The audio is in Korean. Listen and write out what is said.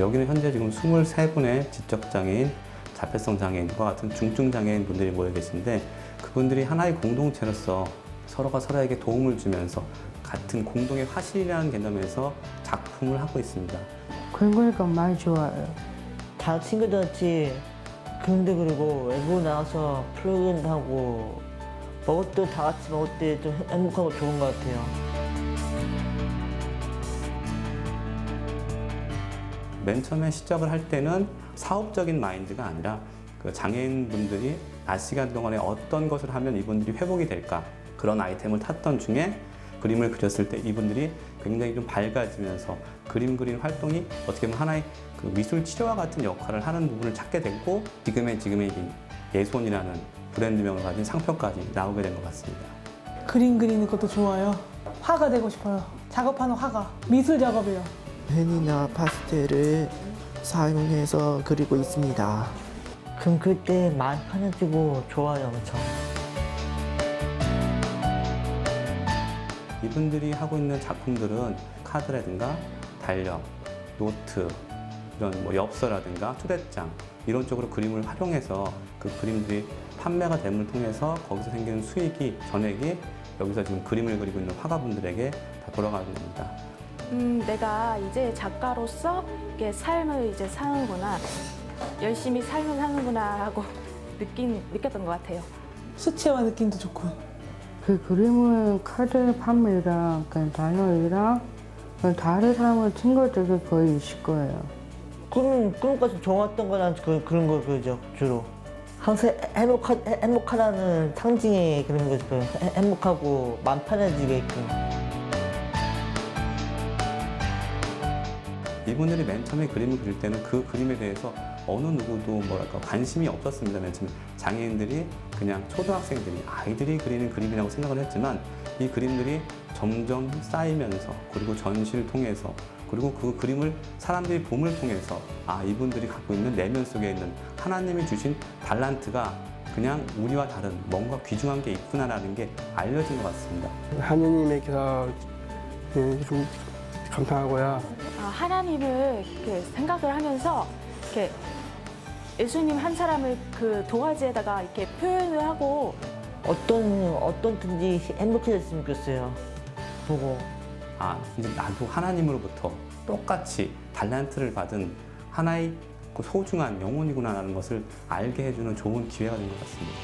여기는 현재 지금 23분의 지적장애인, 자폐성 장애인과 같은 중증 장애인 분들이 모여 계신데 그분들이 하나의 공동체로서 서로가 서로에게 도움을 주면서 같은 공동의 화실이라는 개념에서 작품을 하고 있습니다. 그런 거니까 많이 좋아요. 다 친구들같이 그림도 그리고 외국 나가서 플러그인도 하고 먹을 때 다 같이 먹을 때 좀 행복하고 좋은 것 같아요. 맨 처음에 시작을 할 때는 사업적인 마인드가 아니라 그 장애인분들이 낮 시간 동안에 어떤 것을 하면 이분들이 회복이 될까 그런 아이템을 탔던 중에 그림을 그렸을 때 이분들이 굉장히 좀 밝아지면서 그림 그리는 활동이 어떻게 보면 하나의 그 미술 치료와 같은 역할을 하는 부분을 찾게 됐고 지금의 지금의 이 예손이라는 브랜드명을 가진 상표까지 나오게 된 것 같습니다. 그림 그리는 것도 좋아요. 화가 되고 싶어요. 작업하는 화가. 미술 작업이요. 펜이나 파스텔을 사용해서 그리고 있습니다. 그럼 그때 마음 편해지고 좋아요, 엄청. 이분들이 하고 있는 작품들은 카드라든가 달력, 노트, 이런 뭐 엽서라든가 초대장 이런 쪽으로 그림을 활용해서 그 그림들이 판매가 됨을 통해서 거기서 생기는 수익이 전액이 여기서 지금 그림을 그리고 있는 화가분들에게 다 돌아가는 겁니다. 음, 내가 이제 작가로서 이게 삶을 이제 사는구나. 열심히 삶을 사는구나 하고 느낀, 느꼈던 것 같아요. 수채화 느낌도 좋고. 그 그림은 카드 판매랑 그 단어이랑 그 다른 사람을 친구들이 거의 있을 거예요. 꿈, 꿈까지 좋았던 거는 그, 그런 거 그죠, 주로. 항상 행복하, 행복하다는 상징의 그런 거죠. 그 행- 행복하고 마음 편해지게끔. 이분들이 맨 처음에 그림을 그릴 때는 그 그림에 대해서 어느 누구도 뭐랄까 관심이 없었습니다. 맨 처음에 장애인들이 그냥 초등학생들이 아이들이 그리는 그림이라고 생각을 했지만 이 그림들이 점점 쌓이면서 그리고 전시를 통해서 그리고 그 그림을 사람들이 봄을 통해서 아 이분들이 갖고 있는 내면 속에 있는 하나님이 주신 달란트가 그냥 우리와 다른 뭔가 귀중한 게 있구나라는 게 알려진 것 같습니다. 하느님에게서 예, 좀 감사하고요. 아, 하나님을 이렇게 생각을 하면서 이렇게 예수님 한 사람을 그 도화지에다가 이렇게 표현을 하고 어떤, 어떤든지 행복해졌으면 좋겠어요. 보고. 아, 이제 나도 하나님으로부터 똑같이 달란트를 받은 하나의 그 소중한 영혼이구나라는 것을 알게 해주는 좋은 기회가 된 것 같습니다.